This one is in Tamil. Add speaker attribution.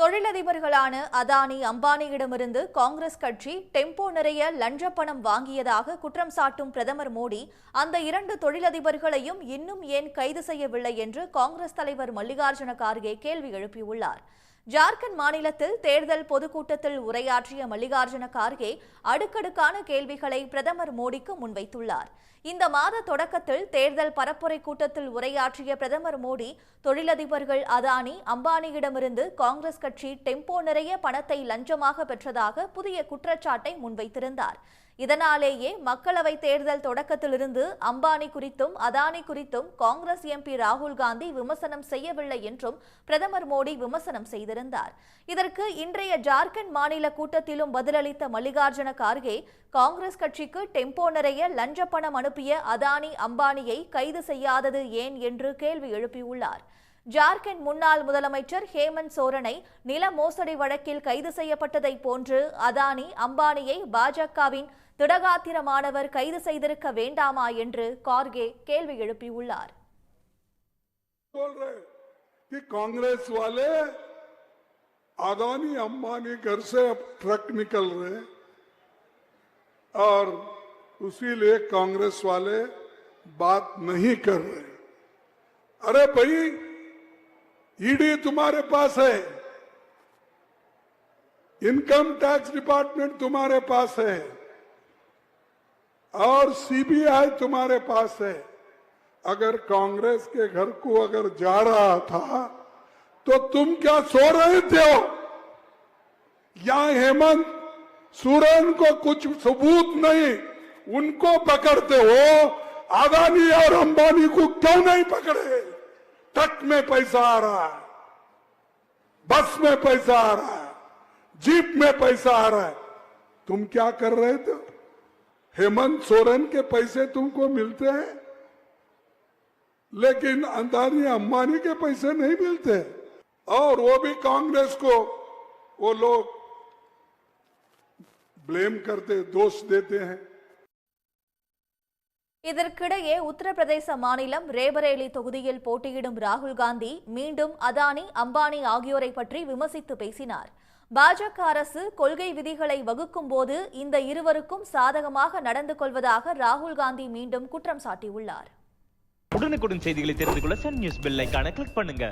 Speaker 1: தொழிலதிபர்களான அதானி அம்பானியிடமிருந்து காங்கிரஸ் கட்சி டெம்போ நிறைய லஞ்ச பணம் வாங்கியதாக குற்றம் சாட்டும் பிரதமர் மோடி அந்த இரண்டு தொழிலதிபர்களையும் இன்னும் ஏன் கைது செய்யவில்லை என்று காங்கிரஸ் தலைவர் மல்லிகார்ஜுன கார்கே கேள்வி எழுப்பியுள்ளார். ஜார்க்கண்ட் மாநிலத்தில் தேர்தல் பொதுக்கூட்டத்தில் உரையாற்றிய மல்லிகார்ஜுன கார்கே அடுக்கடுக்கான கேள்விகளை பிரதமர் மோடிக்கு முன்வைத்துள்ளார். இந்த மாத தொடக்கத்தில் தேர்தல் பரப்புரை கூட்டத்தில் உரையாற்றிய பிரதமர் மோடி தொழிலதிபர்கள் அதானி அம்பானியிடமிருந்து காங்கிரஸ் கட்சி டெம்போ நிறைய பணத்தை லஞ்சமாக பெற்றதாக புதிய குற்றச்சாட்டை முன்வைத்திருந்தார். இதனாலேயே மக்களவை தேர்தல் தொடக்கத்திலிருந்து அம்பானி குறித்தும் அதானி குறித்தும் காங்கிரஸ் எம்பி ராகுல் காந்தி விமர்சனம் செய்யவில்லை என்றும் பிரதமர் மோடி விமர்சனம் செய்திருந்தார். இதற்கு இன்றைய ஜார்க்கண்ட் மாநில கூட்டத்திலும் பதிலளித்த மல்லிகார்ஜுன கார்கே காங்கிரஸ் கட்சிக்கு டெம்போ நிறைய லஞ்ச பணம் அனுப்பிய அதானி அம்பானியை கைது செய்யாதது ஏன் என்று கேள்வி எழுப்பியுள்ளார். ஜார்க்கண்ட் முன்னாள் முதலமைச்சர் ஹேமந்த் சோரனை நில மோசடி வழக்கில் கைது செய்யப்பட்டதை போன்று அதானி அம்பானியை பாஜகவின் திடகாத்திரமானவர் கைது செய்திருக்க வேண்டாமா என்று கார்கே கேள்வி எழுப்பியுள்ளார்
Speaker 2: बोल रहे हैं कि कांग्रेस वाले अदानी अंबानी घर से अब ट्रक निकल रहे हैं और उसीलिए कांग्रेस वाले बात नहीं कर रहे अरे भाई ईडी तुम्हारे पास है। इनकम टैक्स डिपार्टमेंट तुम्हारे पास है। और सीबीआई तुम्हारे पास है। अगर कांग्रेस के घर को अगर जा रहा था तो तुम क्या सो रहे थे? हो या हेमंत सोरेन को कुछ सबूत नहीं। उनको पकड़ते हो? अदानी और अंबानी को क्यों नहीं पकड़े? ट्रक में पैसा आ रहा है, बस में पैसा आ रहा है, जीप में पैसा आ रहा है। तुम क्या कर रहे थे? हेमंत सोरेन के पैसे तुमको मिलते हैं? लेकिन अंदानी अंबानी के पैसे नहीं मिलते। और वो भी कांग्रेस को, वो लोग ब्लेम करते, दोष देते हैं।
Speaker 1: இதற்கிடையே உத்தரப்பிரதேச மாநிலம் ரேபரேலி தொகுதியில் போட்டியிடும் ராகுல் காந்தி மீண்டும் அதானி அம்பானி ஆகியோரை பற்றி விமர்சித்து பேசினார். பாஜக அரசு கொள்கை விதிகளை வகுக்கும் போது இந்த இருவருக்கும் சாதகமாக நடந்து கொள்வதாக ராகுல் காந்தி மீண்டும் குற்றம் சாட்டியுள்ளார்.
Speaker 3: உடனுக்குடன் செய்திகளை தெரிந்து கொள்ள சன் நியூஸ் பெல் கிளிக் பண்ணுங்க.